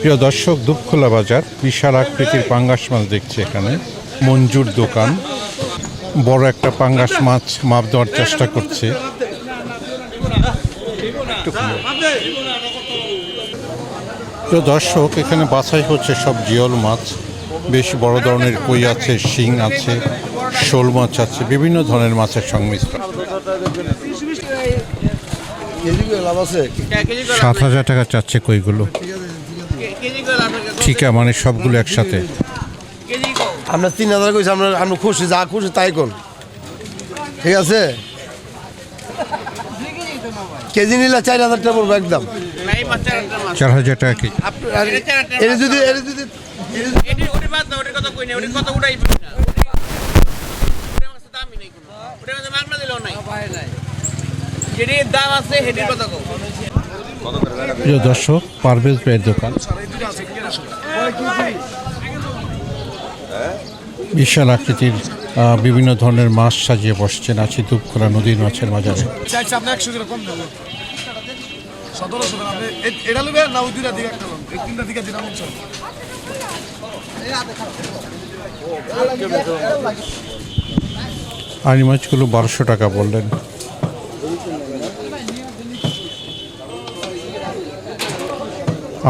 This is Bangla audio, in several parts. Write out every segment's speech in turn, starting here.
প্রিয় দর্শক, দুপখোলা বাজার, বিশাল আকৃতির পাঙ্গাস মাছ দেখছি এখানে। মঞ্জুর দোকান। বড় একটা পাঙ্গাস মাছ মাপ দেওয়ার চেষ্টা করছে। প্রিয় দর্শক, এখানে বাছাই হচ্ছে সব জিয়ল মাছ। বেশ বড় ধরনের কই আছে, শিং আছে, শোল মাছ আছে, বিভিন্ন ধরনের মাছের সংমিশ্রণ। সাত হাজার টাকা চাচ্ছে কইগুলো। ঠিক মানে সবগুলো একসাথে আমরা তিন হাজার কইছি আমরা আমরা খুশি যা খুশি তাই কোন ঠিক আছে কেজি নিলে চার হাজার টাকা পড়ব একদম চার হাজার টাকা কেজি এটা যদি এটা যদি যেটির দাম আছে সেটির কথা কও প্রিয় দর্শক পারভেজ ভাইয়ের দোকান। বিশাল আকৃতির বিভিন্ন ধরনের মাছ সাজিয়ে বসছেন আছে দুপখোলা নদীর মাছের বাজারে। চাইছে মাছগুলো বারোশো টাকা কম দেবো সতেরোশো করে আপনি এ- এটা নেবে না ওই দুইটা দিকে একটা লোক এই তিনটা দিকে দিলাম চল আড়ি মাছগুলো বারোশো টাকা বললেন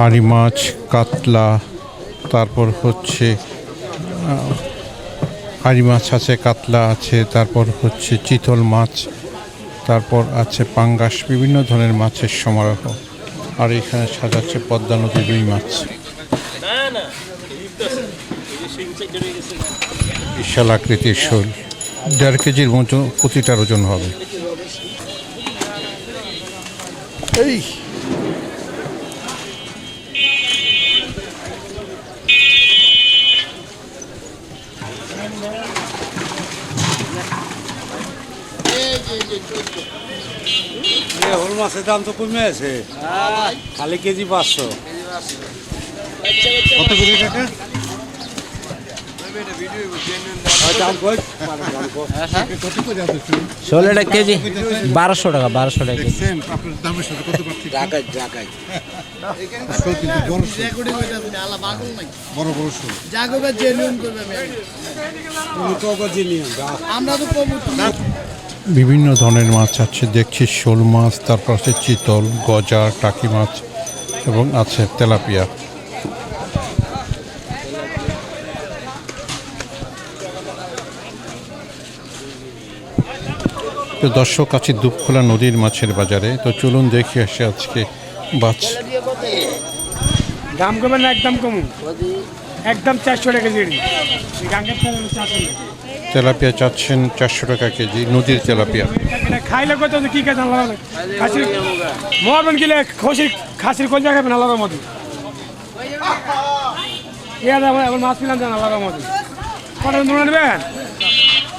আড়ি মাছ, কাতলা, তারপর হচ্ছে আড়ি মাছ আছে, কাতলা আছে, তারপর হচ্ছে চিতল মাছ, তারপর আছে পাঙ্গাস, বিভিন্ন ধরনের মাছের সমারোহ। আর এখানে সাজাচ্ছে পদ্মা নদীর রুই মাছ। বিশাল আকৃতির শোল। দেড় কেজির মতো প্রতিটার ওজন হবে। এই! হল মাছের দাম তো কমে আছে। খালি কেজি পাঁচশো। কত করে টাকা দাম কই? ষোলোটা কেজি বারোশো টাকা বারোশো টাকা বড় শোল। বিভিন্ন ধরনের মাছ আছে, দেখছি শোল মাছ, তারপর আছে চিতল, গজা, টাকি মাছ এবং আছে তেলাপিয়া। তো দর্শক, আছে দুপখোলা নদীর মাছের বাজারে। তো চলুন দেখি আসে আজকে মাছ। দাম কমে না, একদম কম। একদম চারশো টাকা কেজি। তেলাপিয়া চাচ্ছেন চারশো টাকা কেজি, নদীর তেলাপিয়া। খাইলে কত কি খাই আল্লাহ খাসির মরবেন খসির কোন জায়গায় খাবেন আল্লাহর মতো দাম এখন মাছ পিলাম জান আল্লাহর মতো কটা দুটো নেবেন?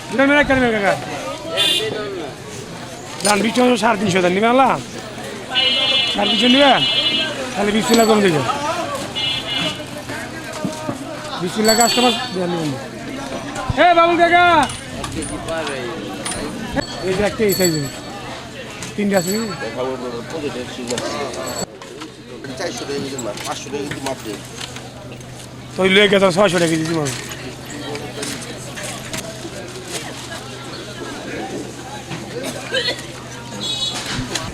দুটো মেরে কেন কাকা। বিশ সাড়ে তিনশো দেন, নেবেন আল্লাহ। সাড়ে তিনশো নেবেন? তাহলে বিশ কম দিয়ে বিশ কাস্টমার এ বাবুল কাকা এই যে একটা এই সাইজে তিনটা আছে নাকি? তো ওই লয়ে গেছে ছয়শো টাকা দিয়েছি মানুষ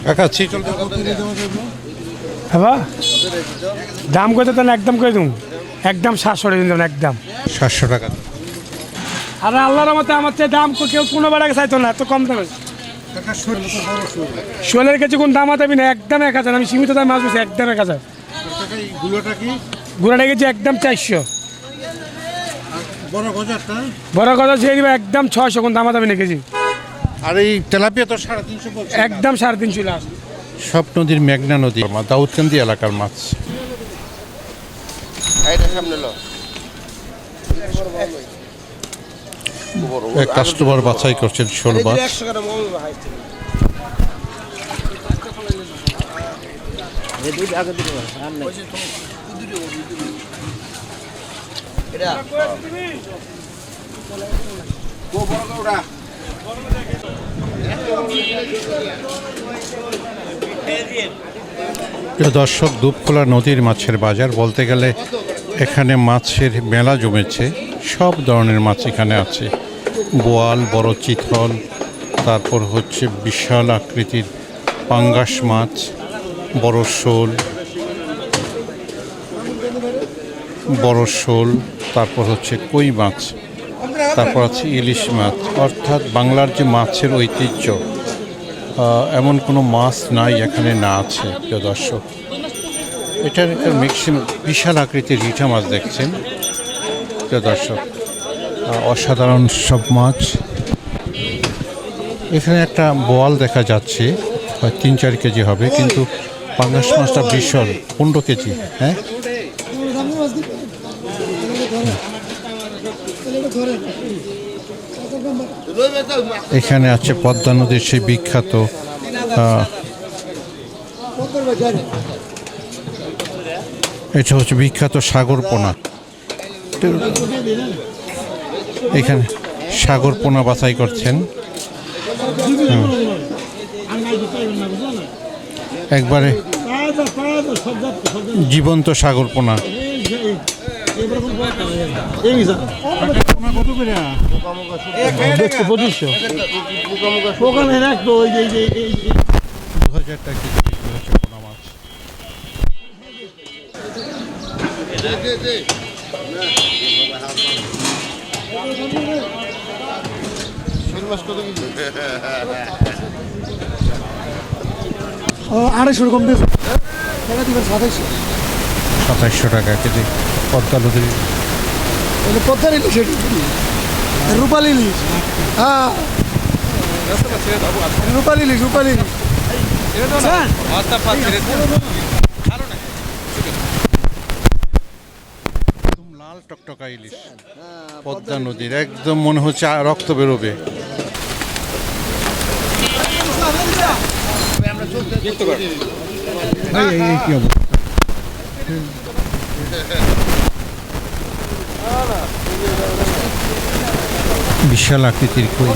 কাকা হ্যাঁ দাম কত তাহলে একদম করে দেবো? একদম সাতশো টাকা দেবেন একদম। সাতশো টাকা। আরে আল্লাহর মতে আমার চেয়ে দাম কেউ কোনো বেড়া চাইতো না এত কম দামে। শোলের কাছে কোন দাম আতাবি না একদম এক হাজার। আমি সীমিত দাম মাছ একদম এক হাজার। গুড়াটা গেছে একদম চারশো। বড় কথা ছেড়ে দিবে একদম ছয়শো কোন দাম আতাবি না কেজি। আর এই তেলাপিয়া তো সাড়ে তিনশো একদম সাড়ে তিনশো লাস্ট। সব নদীর মেঘনা নদী দাউদকান্দি এলাকার মাছ। এক কাস্টমার বাছাই করছেন শোল মাছ। দর্শক দুপখোলা নদীর মাছের বাজার বলতে গেলে এখানে মাছের মেলা জমেছে। সব ধরনের মাছ এখানে আছে। বোয়াল, বড় চিতল, তারপর হচ্ছে বিশাল আকৃতির পাঙ্গাস মাছ, বড় শোল বড় শোল, তারপর হচ্ছে কই মাছ, তারপর আছে ইলিশ মাছ। অর্থাৎ বাংলার যে মাছের ঐতিহ্য এমন কোনো মাছ নাই এখানে, না আছে, প্রিয় দর্শক। এটার একটা ম্যাক্সিমাম বিশাল আকৃতির রিঠা মাছ দেখছেন, প্রিয় দর্শক। অসাধারণ সব মাছ। এখানে একটা বোয়াল দেখা যাচ্ছে তিন চার কেজি হবে, কিন্তু পাঙ্গাস মাছটা বিশাল, পনেরো কেজি হ্যাঁ? এখানে আছে পদ্মা নদীর সেই বিখ্যাত এটা হচ্ছে বিখ্যাত সাগরপোনা। এখানে সাগরপোনা বাছাই করছেন। একবারে জীবন্ত সাগরপোনা দু হাজার হচ্ছে আড়াইশো রকম দিয়েছে টাকা দিবেন সাতাইশো? সাতাইশশো টাকা কেজি পদ্মা নদীর। এটা পদ্মার ইলিশ এটি রূপালি ইলিশ। হ্যাঁ। রূপালি ইলিশ রূপালি ইলিশ। লাল টকটকা ইলিশ পদ্মা নদীর একদম মনে হচ্ছে রক্ত বেরোবে এই, এই, এই কি অবস্থা? বিশাল আকৃতির কই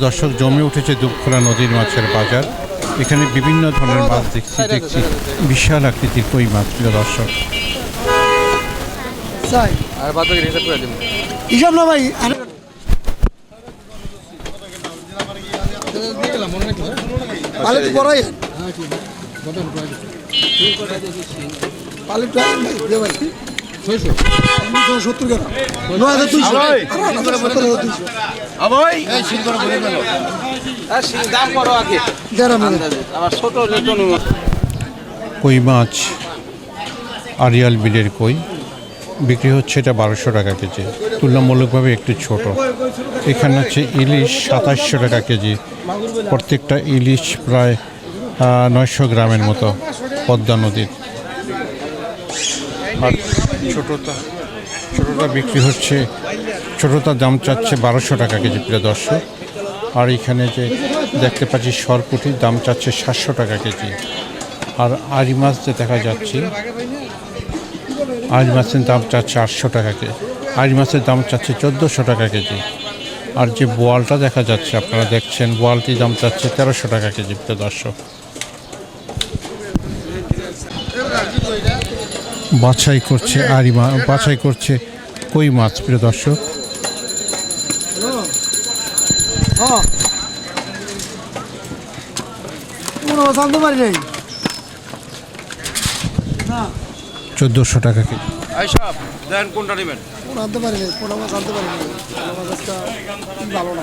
দর্শক জমে উঠেছে দুপখোলা নদীর মাছের বাজার এখানে বিভিন্ন ধরনের মাছ দেখছি দেখছি। বিশাল আকৃতির কই মাছ প্রিয় দর্শক। হিসাব না ভাই আর বড়াই পালে ভাই দে ভাই ছয়শো কই মাছ? আরিয়াল বিলের কই? বিক্রি হচ্ছে এটা বারোশো টাকা কেজি। তুলনামূলকভাবে একটু ছোট। এখানে হচ্ছে ইলিশ সাতাশশো টাকা কেজি। প্রত্যেকটা ইলিশ প্রায় নয়শো গ্রামের মতো পদ্মা নদীর। আর ছোটটা ছোটটা বিক্রি হচ্ছে, ছোটটার দাম চাচ্ছে বারোশো টাকা কেজি, প্রিয় দর্শক। আর এখানে যে দেখতে পাচ্ছি সরপুটির দাম চাচ্ছে সাতশো টাকা কেজি। আর আড়ি মাছ যে দেখা যাচ্ছে, আড়ি মাছের দাম চাচ্ছে আটশো টাকা কেজি, আড়ি মাছের দাম চাচ্ছে চোদ্দোশো টাকা কেজি। আর যে বোয়ালটা দেখা যাচ্ছে, আপনারা দেখছেন, বোয়ালটির দাম চাচ্ছে তেরোশো টাকা কেজি, প্রিয় দর্শক। বাছাই করছে আরি মাছ বাছাই করছে কই মাছ প্রিয় দর্শক? চোদ্দোশো টাকা কেজি। কোনো আনতে পারি নাই কোনো মাছ আনতে পারি নাই কোনো মাছ আজকে ভালো না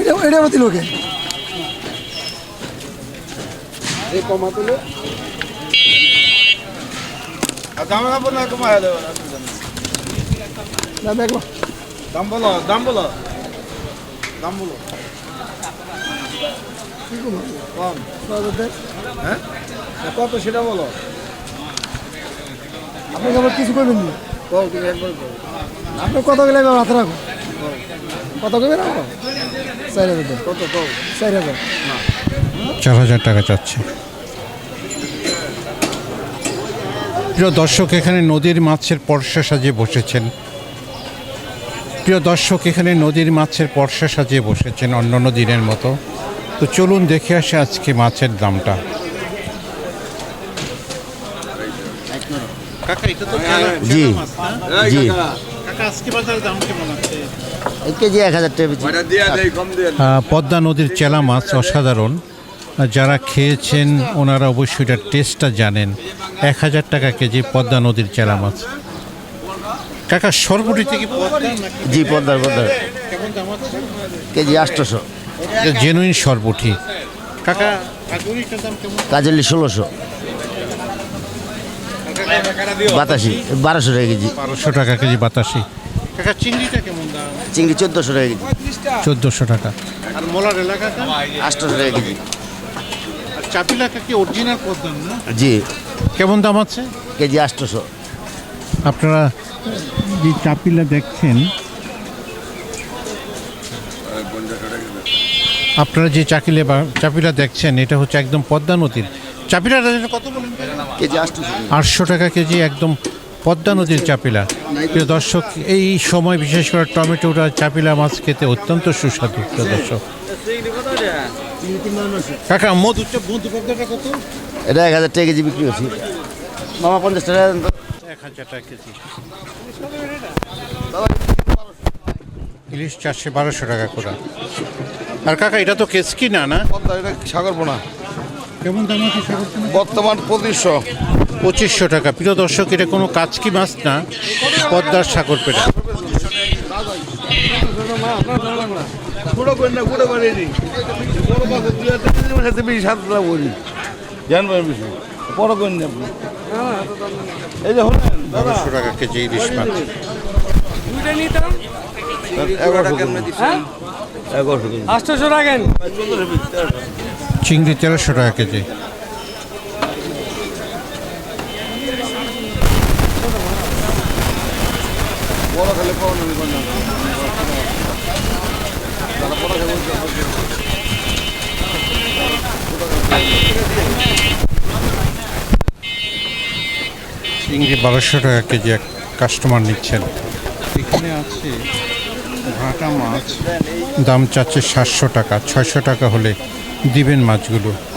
এটা এটা আমার দিল ওকে না দেখো। দাম বলো দাম বলো। দাম বলো। কম? হ্যাঁ? কত সেটা বলো। আপনাকে আবার কিছু করবেন না? কও তুমি একবার কও আপনি কত গেলে হাতে রাখো কত করবেন রাখো চার হাজার কত চার হাজার। চার হাজার টাকা চাচ্ছে। প্রিয় দর্শক এখানে নদীর মাছের পরশা সাজিয়ে বসেছেন। প্রিয় দর্শক এখানে নদীর মাছের পরশা সাজিয়ে বসেছেন অন্যান্য দিনের মতো। তো চলুন দেখে আসে আজকে মাছের দামটা। জি জি। এক কেজি এক হাজার টাকা পদ্মা নদীর চেলা মাছ অসাধারণ। যারা খেয়েছেন ওনারা অবশ্যই এটার টেস্টটা জানেন। এক হাজার টাকা কেজি পদ্মা নদীর চেলা মাছ। কাকা সর্বটি থেকে জি পদ্মার পদ্মার। কেজি আটশোশো। জেনুইন সর্বটি কাকা কাজলি ষোলোশো। বাতাসি বারোশো টাকা কেজি। বারোশো টাকা কেজি বাতাসি। কাকা চিংড়িটা কেমন দাম? চিংড়ি চোদ্দোশো টাকা কেজি। চোদ্দোশো টাকা। আর মোলার এলাকা আটশোশো টাকা কেজি। আর চাপিলাকা কি অরিজিনাল পদ্ম না? জি। কেমন দাম আছে? কেজি আটশোশো। আপনারা যে চাপিলা দেখছেন আপনারা যে চাকিলে বা চাপিলা দেখছেন এটা হচ্ছে একদম পদ্মা নদীর চাপিলা কত বলেন? কেজি আটশো টাকা। কেজি একদম পদ্মা নদীর চাপিলা। প্রিয় দর্শক এই সময় বিশেষ করে টমেটোটা চাপিলা মাছ খেতে অত্যন্ত সুস্বাদু প্রিয় দর্শক। কাকা মধু মধু পদ্মাটা কত? এটা এক হাজার টাকা কেজি বিক্রি করছি। মামা পঞ্চাশ টাকা এক হাজার টাকা কেজি। ইলিশ চারশে বারোশো টাকা করে। আর কাকা এটা তো কেসকি না? না সাগর পোনা কেমন দাম আছে সাগর বর্তমান পঁচিশশো। পঁচিশশো টাকা। প্রিয় দর্শক এটা কোনো কাচকি মাছ না পদ্মার সাগর পেটা। টাকা টাকা বারোশো টাকা কেজি ইলিশ মাছ। এগারোশো হ্যাঁ? চিংড়ি তেরোশো টাকা কেজি। চিংড়ি বারোশো টাকা কেজি এক কাস্টমার নিচ্ছেন। এখানে আছে ভাটা মাছ। দাম চাচ্ছে সাতশো টাকা ছয়শো টাকা হলে দিবেন মাছগুলো।